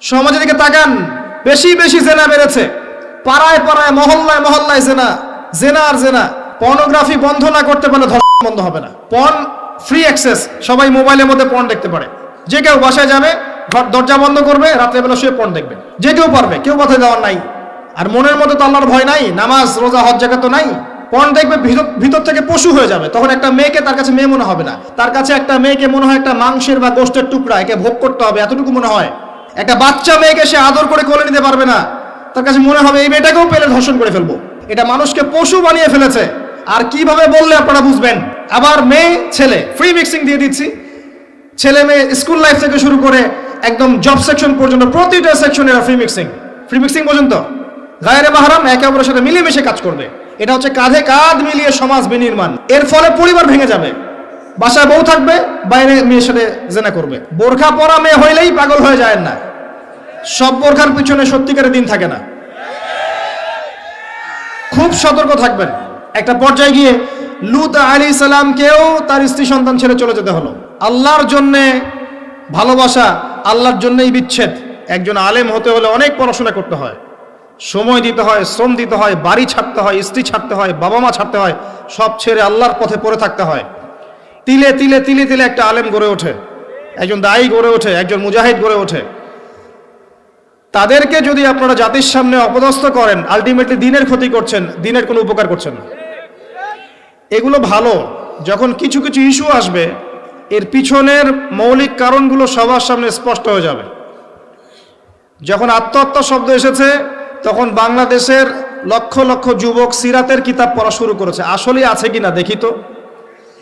সমাজের দিকে তাকান, বেশি বেশি জেনা বেড়েছে। পাড়ায় পাড়ায়, মহল্লায় মহল্লায় জেনা জেনা আর জেনা। পর্নোগ্রাফি বন্ধ না করতে পারলে ধর্ম বন্ধ হবে না। পর্ন ফ্রি অ্যাক্সেস সবাই মোবাইলের মধ্যে পর্ন দেখতে পারে। যে কেউ বাসায় যাবে দরজা বন্ধ করবে, রাত্রেবেলা শুয়ে পর্ন দেখবে। যে কেউ পারবে, কেউ বাধা দেওয়ার নাই। আর মনের মধ্যে তো আল্লাহর ভয় নাই, নামাজ, রোজা, হজ জায়গা তো নাই। পর্ন দেখবে ভিতর- ভিতর থেকে পশু হয়ে যাবে। তখন একটা মেয়েকে তার কাছে মেয়ে মনে হবে না। তার কাছে একটা মেয়েকে মনে হয় একটা মাংসের বা গোষ্ঠের টুকরা, একে ভোগ করতে হবে, এতটুকু মনে হয়। একটা বাচ্চা মেয়েকে সে আদর করে কোলে নিতে পারবে না। তার কাছে মনে হবে, এই মেয়েটাকেও পেলে ধর্ষণ করে ফেলব। এটা মানুষকে পশু বানিয়ে ফেলেছে। আর কীভাবে বললে আপনারা বুঝবেন? আবার মেয়ে, ছেলে ফ্রি মিক্সিং দিয়ে দিচ্ছি। ছেলে মেয়ে স্কুল লাইফ থেকে শুরু করে একদম জব সেকশন পর্যন্ত প্রতিটা সেকশনে ফ্রি মিক্সিং ফ্রি মিক্সিং পর্যন্ত গায়ের মাহারাম একে অপরের সাথে মিলেমিশে কাজ করবে। এটা হচ্ছে কাঁধে কাঁধ মিলিয়ে সমাজ বিনির্মাণ। এর ফলে পরিবার ভেঙে যাবে। বাসায় বউ থাকবে, বাইরে মেয়ের সাথে জেনা করবে। বোরখা পরা মেয়ে হইলেই পাগল হয়ে যায় না। সব বোরখার পিছনে সত্যিকারের দিন থাকে না। খুব সতর্ক থাকবেন। একটা পর্যায়ে গিয়ে লুত আলী সালামকেও তার স্ত্রী সন্তান ছেড়ে চলে যেতে হলো। আল্লাহর জন্যে ভালোবাসা, আল্লাহর জন্যই বিচ্ছেদ। একজন আলেম হতে হলে অনেক পড়াশোনা করতে হয়। সময় দিতে হয়, শ্রম দিতে হয়, বাড়ি ছাড়তে হয়, স্ত্রী ছাড়তে হয়, বাবা মা ছাড়তে হয়, সব ছেড়ে আল্লাহর পথে পড়ে থাকতে হয়। তিলে তিলে তিলে তিলে একটা আলেম গড়ে ওঠে। একজন দায়ী গড়ে ওঠে, একজন মুজাহিদ গড়ে ওঠে। তাদেরকে যদি আপনারা জাতির সামনে অপদস্থ করেন আলটিমেটলি দিনের ক্ষতি করছেন, দিনের কোনো উপকার করছেন না। এগুলো ভালো। যখন কিছু কিছু ইস্যু আসবে, এর পিছনের মৌলিক কারণগুলো সবার সামনে স্পষ্ট হয়ে যাবে। যখন আত্মহত্যা শব্দ এসেছে, তখন বাংলাদেশের লক্ষ লক্ষ যুবক সিরাতের কিতাব পড়া শুরু করেছে। আসলেই আছে কিনা দেখি তো।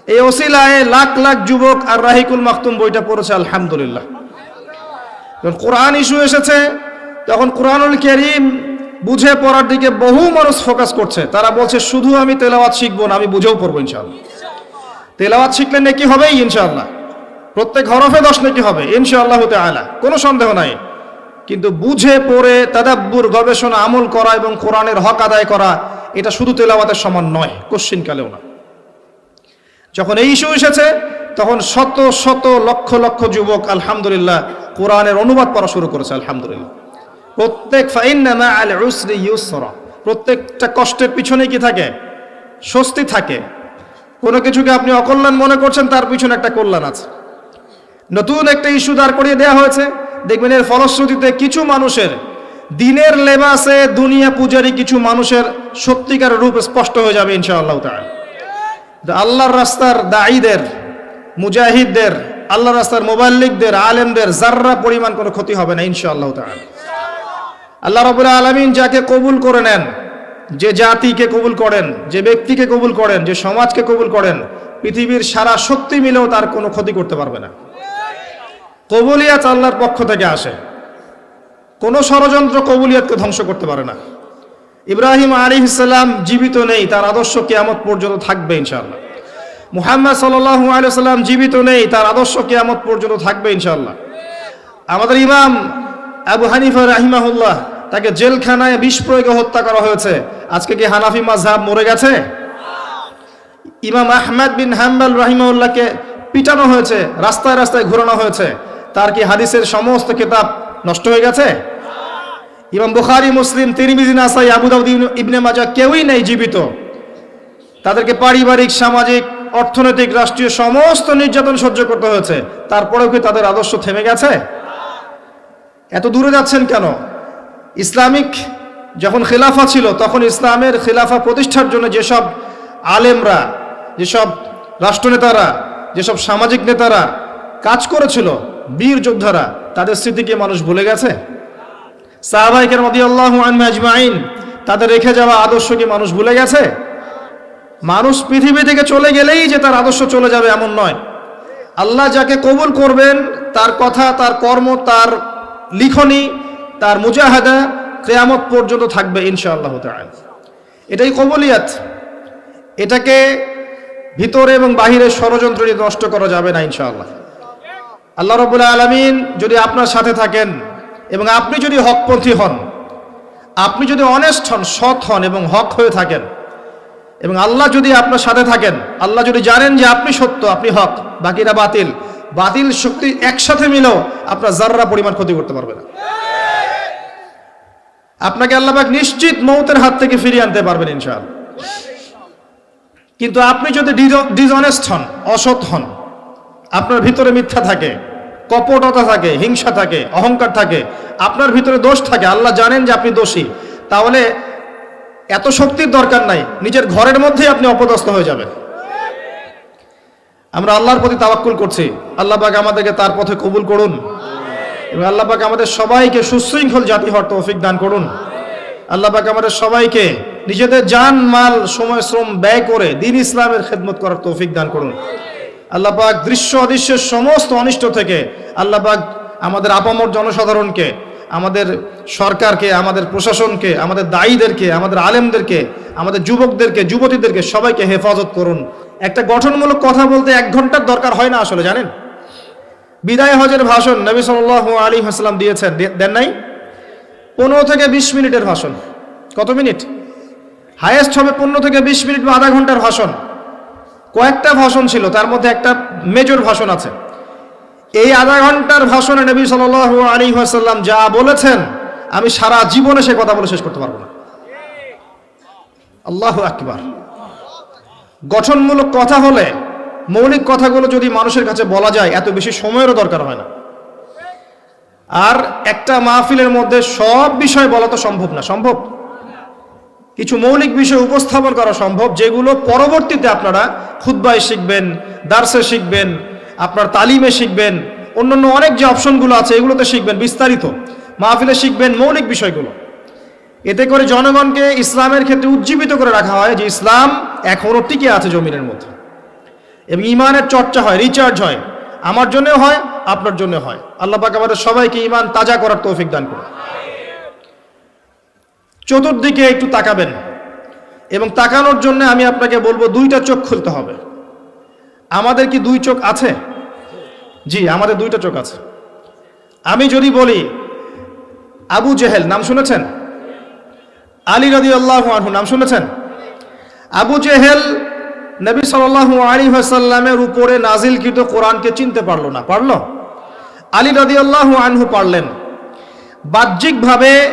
এই ওসিলায় লাখ লাখ যুবক আর রাহিকুল মাহতুম বইটা পড়েছে, আলহামদুলিল্লাহ। কোরআন ইস্যু এসেছে তখন কোরআনুল করিম বুঝে পড়ার দিকে বহু মানুষ ফোকাস করছে। তারা বলছে, শুধু আমি তেলাওয়াত শিখব না, আমি বুঝেও পড়ব ইনশাআল্লাহ। তেলাওয়াত শিখলে নাকি হবেই ইনশাল্লাহ প্রত্যেক হরফে দশ নাকি হবে, ইনশাআল্লাহ আলা কোনো সন্দেহ নাই। কিন্তু বুঝে পড়ে, তাদাব্বুর গবেষণা, আমল করা এবং কোরআনের হক আদায় করা, এটা শুধু তেলাওয়াতের সমান নয়, কোশ্চিনকালেও না। যখন এই ইস্যু এসেছে, তখন শত শত লক্ষ লক্ষ যুবক আলহামদুলিল্লাহ কোরআনের অনুবাদ পড়া শুরু করেছে, আলহামদুলিল্লাহ। প্রত্যেক প্রত্যেকটা কষ্টের পিছনে কি থাকে? স্বস্তি থাকে। কোনো কিছুকে আপনি অকল্যাণ মনে করছেন, তার পিছনে একটা কল্যাণ আছে। নতুন একটা ইস্যু দাঁড় করিয়ে দেওয়া হয়েছে। দেখবেন এর ফলশ্রুতিতে কিছু মানুষের দিনের লেবাসে দুনিয়া পূজারী কিছু মানুষের সত্যিকার রূপ স্পষ্ট হয়ে যাবে ইনশাআল্লাহ তাআলা। আল্লাহর রাস্তার দায়ীদের মুজাহিদদের, আল্লাহর রাস্তার মোবাল্লিকদের, আলেমদের জাররা পরিমাণ কোনো ক্ষতি হবে না ইনশাআল্লাহ তাআলা। আল্লাহ রবুল্লা আলমিন যাকে কবুল করে নেন, যে জাতিকে কবুল করেন, যে ব্যক্তিকে কবুল করেন, যে সমাজকে কবুল করেন, পৃথিবীর সারা শক্তি মিলেও তার কোনো ক্ষতি করতে পারবে না। কবুলিয়াত আল্লাহর পক্ষ থেকে আসে। কোনো ষড়যন্ত্র কবুলিয়াতকে ধ্বংস করতে পারে না। ইব্রাহিম আলী ইসলাম জীবিত নেই, তার আদর্শ কেয়ামত পর্যন্ত থাকবে ইনশাল্লাহ মুহাম্মদ সাল্লাহ সাল্লাম জীবিত নেই, তার আদর্শ কেয়ামত পর্যন্ত থাকবে ইনশাল্লাহ আমাদের ইমাম আবু হানিফা রাহিমাহুল্লাহ, তাকে জেলখানায় বিষ প্রয়োগে হত্যা করা হয়েছে। আজকে কি হানাফি মাঝহাব মরে গেছে? ইমাম আহমেদ বিন হাম্বাল রাহিমাউল্লাহকে পিটানো হয়েছে, রাস্তায় রাস্তায় ঘোরানো হয়েছে। তার কি হাদিসের সমস্ত কিতাব নষ্ট হয়ে গেছে? ইমাম বুখারি, মুসলিম, তিরমিজি, নাসাই, আবু দাউদ ইবনে- ইবনে মাজা কেউই নেই জীবিত। তাদেরকে পারিবারিক, সামাজিক, অর্থনৈতিক, রাষ্ট্রীয় সমস্ত নির্যাতন সহ্য করতে হয়েছে। তারপরেও কি তাদের আদর্শ থেমে গেছে? এত দূরে যাচ্ছেন কেন? ইসলামিক যখন খেলাফা ছিল, তখন ইসলামের খেলাফা প্রতিষ্ঠার জন্য যেসব আলেমরা, যেসব রাষ্ট্রনেতারা, যেসব সামাজিক নেতারা কাজ করেছিল, বীর যোদ্ধারা, তাদের স্মৃতিকে মানুষ ভুলে গেছে? সাহাবাইকের মদি আল্লাহ আজমাইন, তাদের রেখে যাওয়া আদর্শকে মানুষ ভুলে গেছে? মানুষ পৃথিবী থেকে চলে গেলেই যে তার আদর্শ চলে যাবে এমন নয়। আল্লাহ যাকে কবুল করবেন, তার কথা, তার কর্ম, তার লিখনি, তার মুজাহাদা কেয়ামত পর্যন্ত থাকবে ইনশাআল্লাহ তাআলা। এটাই কবুলিয়াত। এটাকে ভিতরে এবং বাহিরে ষড়যন্ত্র নষ্ট করা যাবে না ইনশাআল্লাহ। আল্লাহ রবুল্লা আলমিন যদি আপনার সাথে থাকেন এবং আপনি যদি হকপন্থী হন, আপনি যদি অনেস্ট হন, সৎ হন এবং হক হয়ে থাকেন, এবং আল্লাহ যদি আপনার সাথে থাকেন, আল্লাহ যদি জানেন যে আপনি সত্য, আপনি হক, বাকিরা বাতিল। বাতিল শক্তি একসাথে মিলেও আপনার জাররা পরিমাণ ক্ষতি করতে পারবে না। আপনাকে আল্লাহবাক নিশ্চিত মৌতের হাত থেকে ফিরিয়ে আনতে পারবেন ইনশাআল্লাহ। কিন্তু আপনি যদি ডিজনেস্ট হন, অসৎ হন, আপনার ভিতরে মিথ্যা থাকে, কপটতা থাকে, হিংসা থাকে, অহংকার থাকে, আপনার ভিতরে দোষ থাকে, আল্লাহ জানেন যে আপনি দোষী, তাহলে এত শক্তির দরকার নাই, নিজের ঘরের মধ্যেই আপনি অপদস্থ হয়ে যাবেন। আমরা আল্লাহর প্রতি তাওয়াক্কুল করছি। আল্লাহ পাক আমাদেরকে তার পথে কবুল করুন। এবং আল্লাহ পাক আমাদের সবাইকে সুশৃঙ্খল জাতি হওয়ার তৌফিক দান করুন। আল্লাহ পাক আমাদের সবাইকে নিজেদের জান, মাল, সময়, শ্রম ব্যয় করে দিন ইসলামের খেদমত করার তৌফিক দান করুন। আল্লাহ পাক দৃশ্য অদৃশ্যের সমস্ত অনিষ্ট থেকে আল্লাহ পাক আমাদের আপামর জনসাধারণকে, আমাদের সরকারকে, আমাদের প্রশাসনকে, আমাদের দায়ীদেরকে, আমাদের আলেমদেরকে, আমাদের যুবকদেরকে, যুবতীদেরকে সবাইকে হেফাজত করুন। একটা গঠনমূলক কথা বলতে এক ঘণ্টার দরকার হয় না আসলে, জানেন? বিদায় হজের ভাষণ নবী সাল আলী হাসলাম দিয়েছেন দেন নাই? পনেরো থেকে বিশ মিনিটের ভাষণ। কত মিনিট? হায়েস্ট হবে পনেরো থেকে বিশ মিনিট বা আধা ঘণ্টার ভাষণ। কয়েকটা ভাষণ ছিল, তার মধ্যে একটা মেজর ভাষণ আছে। এই আধা ঘণ্টার ভাষণে নবী সাল আলী হাসাল্লাম যা বলেছেন, আমি সারা জীবনে সে কথা বলে শেষ করতে পারব না। আল্লাহ আকবার। গঠনমূলক কথা হলে মৌলিক কথাগুলো যদি মানুষের কাছে বলা যায়, এত বেশি সময়েরও দরকার হয় না। আর একটা মাহফিলের মধ্যে সব বিষয় বলা তো সম্ভব না। সম্ভব? কিছু মৌলিক বিষয় উপস্থাপন করা সম্ভব, যেগুলো পরবর্তীতে আপনারা খুদ্বায় শিখবেন, দার্সে শিখবেন, আপনার তালিমে শিখবেন, অন্যান্য অনেক যে অপশনগুলো আছে, এগুলোতে শিখবেন, বিস্তারিত। মাহফিলে শিখবেন মৌলিক বিষয়গুলো। এতে করে জনগণকে ইসলামের ক্ষেত্রে উজ্জীবিত করে রাখা হয় যে ইসলাম এখনও টিকে আছে জমিনের মধ্যে। এবং ইমানের চর্চা হয় রিচার্জ হয়। আমার জন্য হয়, আপনার জন্য হয়। আল্লাহ পাক আমাদের সবাইকে ইমান তাজা করার তৌফিক দান করুন। চতুর্দিকে একটু তাকাবেন এবং তাকানোর জন্য আমি আপনাকে বলব, দুইটা চোখ খুলতে হবে। আমাদের কি দুই চোখ আছে? জি, আমাদের দুইটা চোখ আছে। আমি যদি বলি, আবু জেহেল, নাম শুনেছেন? আলী রদি আল্লাহ নাম শুনেছেন? আবু জেহেল নবী সাল আলী হাসাল্লামের উপরে নাজিলকৃত কোরআনকে চিনতে পারল না। পারল? আলী রদি আল্লাহ আনহু পারলেন। বাহ্যিকভাবে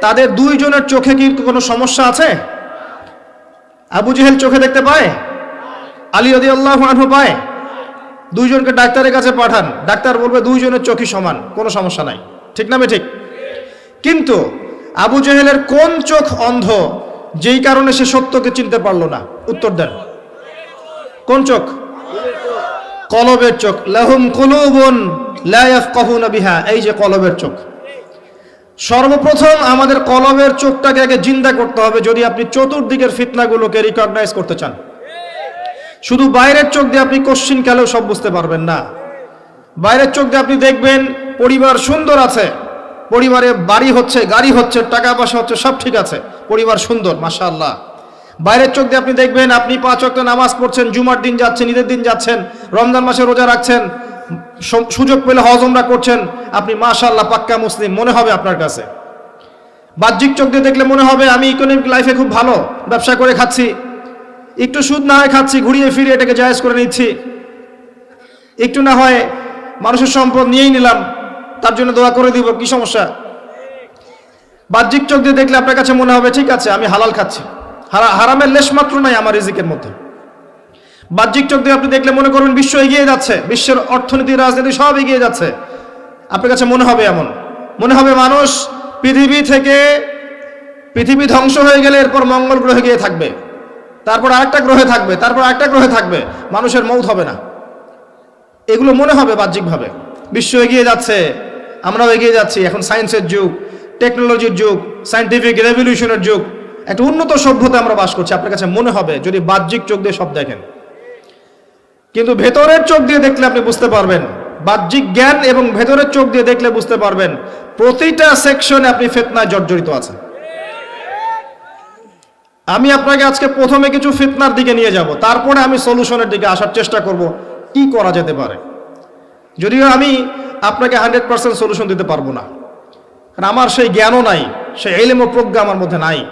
তাদের দুইজনের চোখে কি কোনো সমস্যা আছে? আবু জেহেল চোখে দেখতে পায়? আলী রদি আল্লাহ আনহু পায়? দুইজনকে ডাক্তারের কাছে পাঠান। ডাক্তার বলবে দুইজনের চোখই সমান, কোনো সমস্যা নাই। ঠিক না ঠিক কিন্তু আবু জেহেলের কোন চোখ অন্ধ, যেই কারণে সে সত্যকে চিনতে পারল না? উত্তর দেন। কোন চোখ? কলবের চোখ। লাহুম কুলুবুন লা ইয়াফকাহুনা বিহা। এই যে কলবের চোখ। সর্বপ্রথম আমাদের কলবের চোখটাকে আগে জিন্দা করতে হবে যদি আপনি চতুর্দিকের ফিতনাগুলোকে রিকগনাইজ করতে চান। শুধু বাইরের চোখ দিয়ে আপনি কোশ্চিন কালেও সব বুঝতে পারবেন না। বাইরের চোখ দিয়ে আপনি দেখবেন, পরিবার সুন্দর আছে। পরিবারে বাড়ি হচ্ছে, গাড়ি হচ্ছে, টাকা পয়সা হচ্ছে, সব ঠিক আছে। পরিবার সুন্দর মাশা আল্লাহ বাইরের চোখ দিয়ে আপনি দেখবেন, আপনি পাঁচ ওয়াক্ত নামাজ পড়ছেন, জুমার দিন যাচ্ছেন ঈদের দিন যাচ্ছেন, রমজান মাসে রোজা রাখছেন সুযোগ পেলে হজমরা করছেন, আপনি মাশা আল্লাহ পাক্কা মুসলিম, মনে হবে আপনার কাছে। বাহ্যিক চোখ দিয়ে দেখলে মনে হবে, আমি ইকোনমিক লাইফে খুব ভালো, ব্যবসা করে খাচ্ছি। একটু সুদ না হয় খাচ্ছি, ঘুরিয়ে ফিরিয়ে এটাকে জায়জ করে নিচ্ছি। একটু না হয় মানুষের সম্পদ নিয়েই নিলাম, তার জন্য দোয়া করে দিব, কি সমস্যা? বাহ্যিক চোখ দিয়ে দেখলে আপনার কাছে মনে হবে, ঠিক আছে, আমি হালাল খাচ্ছি। হারামের লেশ মাত্র নাই আমার রিজিকের মধ্যে। বাহ্যিক চোখ দিয়ে আপনি দেখলে মনে করবেন বিশ্ব এগিয়ে যাচ্ছে, বিশ্বের অর্থনীতি, রাজনীতি সব এগিয়ে যাচ্ছে। আপনার কাছে মনে হবে এমন। মনে হবে মানুষ পৃথিবী থেকে পৃথিবী ধ্বংস হয়ে গেলে এরপর মঙ্গল গ্রহে গিয়ে থাকবে। তারপর আরেকটা গ্রহে থাকবে, তারপর আরেকটা গ্রহে থাকবে। মানুষের মৌত হবে না। এগুলো মনে হবে বাহ্যিকভাবে। বিশ্ব এগিয়ে যাচ্ছে, আমরাও এগিয়ে যাচ্ছি। এখন সায়েন্সের যুগ টেকনোলজির যুগ সায়েন্টিফিক রেভলিউশনের যুগ। একটা উন্নত সভ্যতা আমরা বাস করছি। আপনার কাছে মনে হবে, যদি বাহ্যিক চোখ দিয়ে সব দেখেন। কিন্তু ভেতরের চোখ দিয়ে দেখলে আপনি বুঝতে পারবেন। বাহ্যিক জ্ঞান এবং ভেতরের চোখ দিয়ে দেখলে বুঝতে পারবেন, প্রতিটা সেকশনে আপনি ফেতনায় জর্জরিত আছেন। আমি আপনাকে আজকে প্রথমে কিছু ফিতনার দিকে নিয়ে যাব। তারপরে আমি সলিউশনের দিকে আসার চেষ্টা করব, কি করা যেতে পারে। যদিও আমি আপনাকে হান্ড্রেড পার্সেন্ট সলিউশন দিতে পারব না। কারণ আমার সেই জ্ঞানও নাই, সেই এলেম প্রজ্ঞা আমার মধ্যে নাই।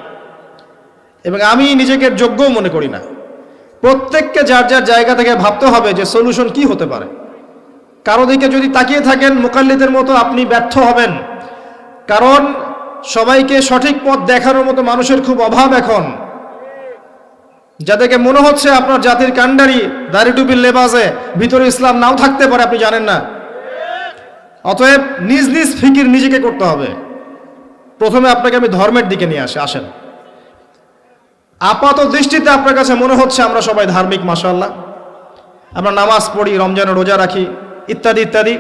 এবং আমি নিজেকে যোগ্যও মনে করি না। প্রত্যেককে যার যার জায়গা থেকে ভাবতে হবে যে সলিউশন কি হতে পারে। কারও দিকে যদি তাকিয়ে থাকেন, মোকাল্লিদের মতো আপনি ব্যর্থ হবেন। কারণ সবাইকে সঠিক পথ দেখানোর মতো মানুষের খুব অভাব এখন। যাদেরকে মনে হচ্ছে আপনার জাতির কাণ্ডারি, দাড়ি টুপির লেবাসে ভিতরে ইসলাম নাও থাকতে পারে, আপনি জানেন না। অতএব নিজ নিজ ফিকির নিজেকে করতে হবে। প্রথমে আপনাকে আমি ধর্মের দিকে নিয়ে আসি, আসেন। আপাত দৃষ্টিতে আপনার কাছে মনে হচ্ছে আমরা সবাই ধার্মিক মাসাল্লাহ আমরা নামাজ পড়ি, রমজানে রোজা রাখি, ইত্যাদি ইত্যাদি।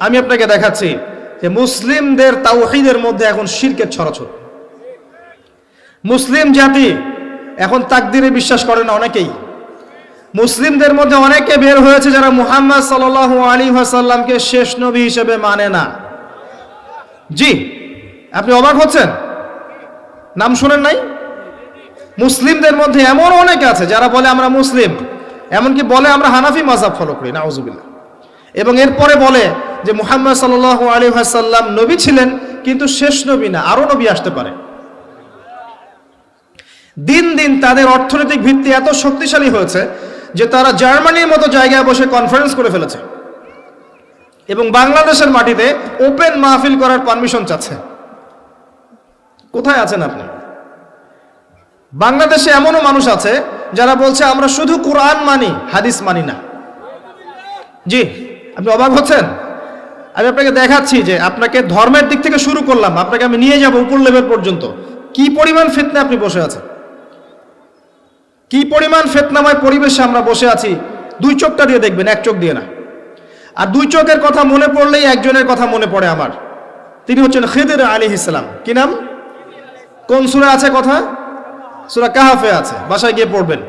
আমি আপনাকে দেখাচ্ছি যে মুসলিমদের তাওহিদের মধ্যে এখন শিরকের ছড়াছড়ি। মুসলিম জাতি এখন তাকদিরে বিশ্বাস করে না অনেকেই। মুসলিমদের মধ্যে অনেকে বের হয়েছে যারা মুহাম্মদ সাল আলী সাল্লামকে শেষ নবী হিসেবে মানে না। জি, আপনি অবাক হচ্ছেন? নাম শুনেন নাই? মুসলিমদের মধ্যে এমন অনেকে আছে যারা বলে আমরা মুসলিম। এমনকি বলে আমরা হানাফি মাজাব ফলো করি না এবং এরপরে বলে যে মুহাম্মদ সাল আলী সাল্লাম নবী ছিলেন, কিন্তু শেষ নবী না, আরও নবী আসতে পারে। দিন দিন তাদের অর্থনৈতিক ভিত্তি এত শক্তিশালী হয়েছে যে তারা জার্মানির মতো জায়গায় বসে কনফারেন্স করে ফেলেছে। এবং বাংলাদেশের মাটিতে ওপেন মাহফিল করার পারমিশন চাচ্ছে। কোথায় আছেন আপনি? বাংলাদেশে এমনও মানুষ আছে যারা বলছে, আমরা শুধু কোরআন মানি, হাদিস মানি না। জি, আপনি অবাক হচ্ছেন? আমি আপনাকে দেখাচ্ছি যে আপনাকে ধর্মের দিক থেকে শুরু করলাম, আপনাকে আমি নিয়ে যাব উপর লেভেল পর্যন্ত। কি পরিমাণ ফিতনা আপনি বসে আছেন? কি পরিমাণ ফেতনাময় পরিবেশে আমরা বসে আছি? দুই চোখটা দিয়ে দেখবেন, এক চোখ দিয়ে না। আর দুই চোখের কথা মনে পড়লেই একজনের কথা মনে পড়ে আমার। তিনি হচ্ছেন খিদির আলী ইসলাম কি নাম? কোন সুরা আছে কথা? সুরা কাহাফে আছে, বাসায় গিয়ে পড়বেন।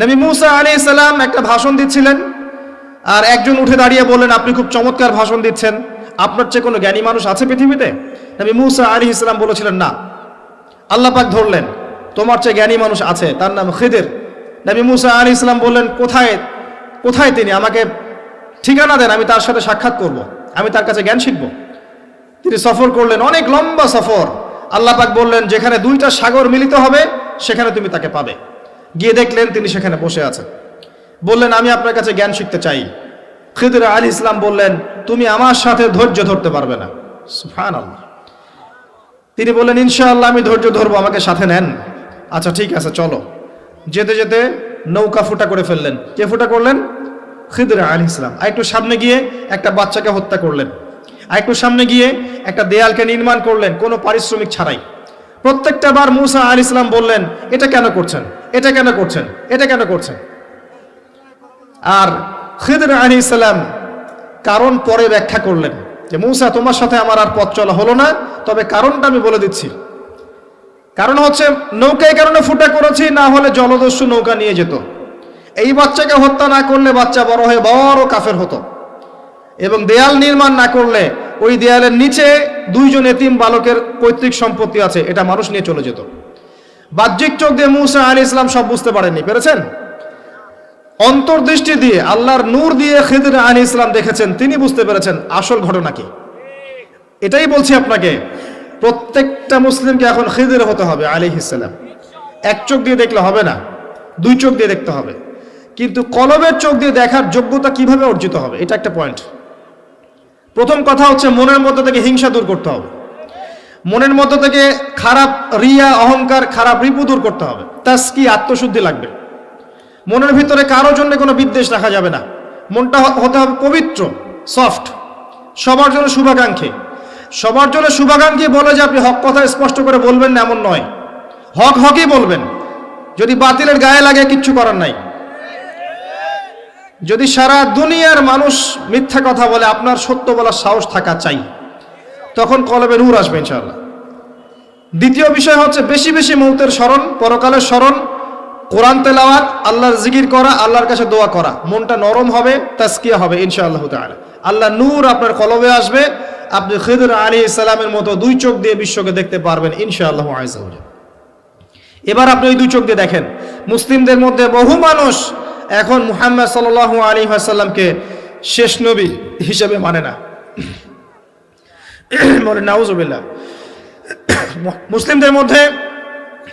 নবী মুসা আলী ইসলাম একটা ভাষণ দিচ্ছিলেন, আর একজন উঠে দাঁড়িয়ে বললেন, আপনি খুব চমৎকার ভাষণ দিচ্ছেন। আপনার চেয়ে কোনো জ্ঞানী মানুষ আছে পৃথিবীতে? নবী মুসা আলী ইসলাম বলেছিলেন, না। আল্লাহ পাক ধরলেন, তোমার চেয়ে জ্ঞানী মানুষ আছে, তার নাম খিদির। নবী মুসা আলী ইসলাম বললেন, কোথায় কোথায় তিনি? আমাকে ঠিকানা দেন, আমি তার সাথে সাক্ষাৎ করব। আমি তার কাছে জ্ঞান শিখব। তিনি সফর করলেন, অনেক লম্বা সফর। আল্লাহ পাক বললেন, যেখানে দুইটা সাগর মিলিত হবে সেখানে তুমি তাকে পাবে। গিয়ে দেখলেন তিনি সেখানে বসে আছেন। বললেন, আমি আপনার কাছে জ্ঞান শিখতে চাই। খিদির আলী ইসলাম বললেন, তুমি আমার সাথে ধৈর্য ধরতে পারবে না। সুফান আল্লাহ তিনি বললেন, ইনশাআল্লাহ আমি ধৈর্য ধরবো, আমাকে সাথে নেন। আচ্ছা ঠিক আছে, চলো। যেতে যেতে নৌকা ফুটা করে ফেললেন। কে ফুটা করলেন? খিদর আলী ইসলাম। আর একটু সামনে গিয়ে একটা বাচ্চাকে হত্যা করলেন। আর একটু সামনে গিয়ে একটা দেয়ালকে নির্মাণ করলেন। কোনো পারিশ্রমিক ছাড়াই। প্রত্যেকটা বার মুসা আল ইসলাম বললেন, এটা কেন করছেন? এটা কেন করছেন? এটা কেন করছেন? আর খিদর আলী ইসলাম কারণ পরে ব্যাখ্যা করলেন যে, মৌসা, তোমার সাথে আমার আর পথ চলা হলো না, তবে কারণটা আমি বলে দিচ্ছি। কারণ হচ্ছে, নৌকায় কারণে ফুটা করেছি, না হলে জলদস্যু নৌকা নিয়ে যেত। এই বাচ্চাকে হত্যা না করলে বাচ্চা বড় হয়ে বড় কাফের হতো। এবং দেয়াল নির্মাণ না করলে ওই দেয়ালের নিচে দুইজন এতিম বালকের পৈতৃক সম্পত্তি আছে, এটা মানুষ নিয়ে চলে যেত। বাহ্যিক চোখ দিয়ে মুসা আলী ইসলাম সব বুঝতে পারেননি, পেরেছেন? অন্তর্দৃষ্টি দিয়ে, আল্লাহর নূর দিয়ে খিদির আলী ইসলাম দেখেছেন, তিনি বুঝতে পেরেছেন আসল ঘটনা কি। এটাই বলছি আপনাকে, প্রত্যেকটা মুসলিমকে এখন খিদির হতে হবে আলী ইসলাম এক চোখ দিয়ে দেখলে হবে না, দুই চোখ দিয়ে দেখতে হবে। কিন্তু কলবের চোখ দিয়ে দেখার যোগ্যতা কীভাবে অর্জিত হবে, এটা একটা পয়েন্ট প্রথম কথা হচ্ছে মনের মধ্যে থেকে হিংসা দূর করতে হবে। মনের মধ্য থেকে খারাপ রিয়া, অহংকার, খারাপ রিপু দূর করতে হবে। তাস কি আত্মশুদ্ধি লাগবে। মনের ভিতরে কারও জন্য কোনো বিদ্বেষ রাখা যাবে না। মনটা হতে হবে পবিত্র, সফট। সবার জন্য শুভাকাঙ্ক্ষী। সবার জন্য শুভাকাঙ্ক্ষী বলে যে আপনি হক কথা স্পষ্ট করে বলবেন না, এমন নয়। হক হকই বলবেন। যদি বাতিলের গায়ে লাগে, কিচ্ছু করার নাই। যদি সারা দুনিয়ার মানুষ মিথ্যা কথা বলে, আপনার সত্য বলার সাহস থাকা চাই। তখন কলবে নূর আসবে, ইনশাআল্লাহ। দ্বিতীয় বিষয় হচ্ছে, বেশি বেশি মৌতের স্মরণ, পরকালের স্মরণ, কোরআন তেলাওয়াত, আল্লাহর জিকির করা, আল্লাহর কাছে দোয়া করা। মনটা নরম হবে তাস্কিয়া হবে, ইনশাআল্লাহ তাআলা। আল্লাহ নূর আপনার কলবে আসবে। আপনি খিদর আলী ইসলামের মতো দুই চোখ দিয়ে বিশ্বকে দেখতে পারবেন, ইনশাআল্লাহ আইজাউল এবার আপনি ওই দুই চোখ দিয়ে দেখেন, মুসলিমদের মধ্যে বহু মানুষ এখন মুহাম্মদ সাল আলী আসাল্লামকে শেষ নবী হিসেবে মানে না। বলে নাউজবিল্লা মুসলিমদের মধ্যে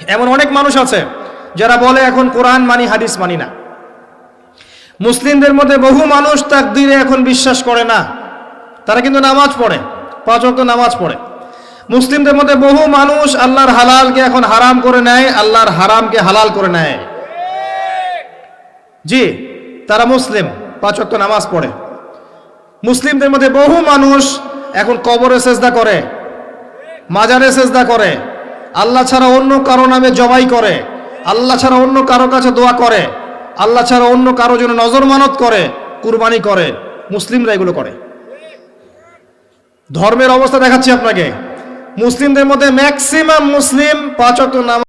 এমন অনেক মানুষ আছে যারা বলে এখন কোরআন মানি, হাদিস মানি না। মুসলিমদের মধ্যে বহু মানুষ তাকদিরে এখন বিশ্বাস করে না। তারা কিন্তু নামাজ পড়ে, পাঁচ অক্ট নামাজ পড়ে। মুসলিমদের মধ্যে বহু মানুষ আল্লাহর হালালকে এখন হারাম করে নেয়, আল্লাহর হারামকে হালাল করে নেয়। জি, তারা মুসলিম, পাঁচ ওয়াক্ত নামাজ পড়ে। মুসলিমদের মধ্যে বহু মানুষ এখন কবরে সেজদা করে, মাজারে সেজদা করে। আল্লাহ ছাড়া অন্য কারও নামে জবাই করে, আল্লাহ ছাড়া অন্য কারও কাছে দোয়া করে, আল্লাহ ছাড়া অন্য কারও জন্য নজর মানত করে, কুরবানি করে, মুসলিমরা এগুলো করে। ধর্মের অবস্থা দেখাচ্ছি আপনাকে। মুসলিমদের মধ্যে ম্যাক্সিমাম মুসলিম পাঁচ ওয়াক্ত নামাজ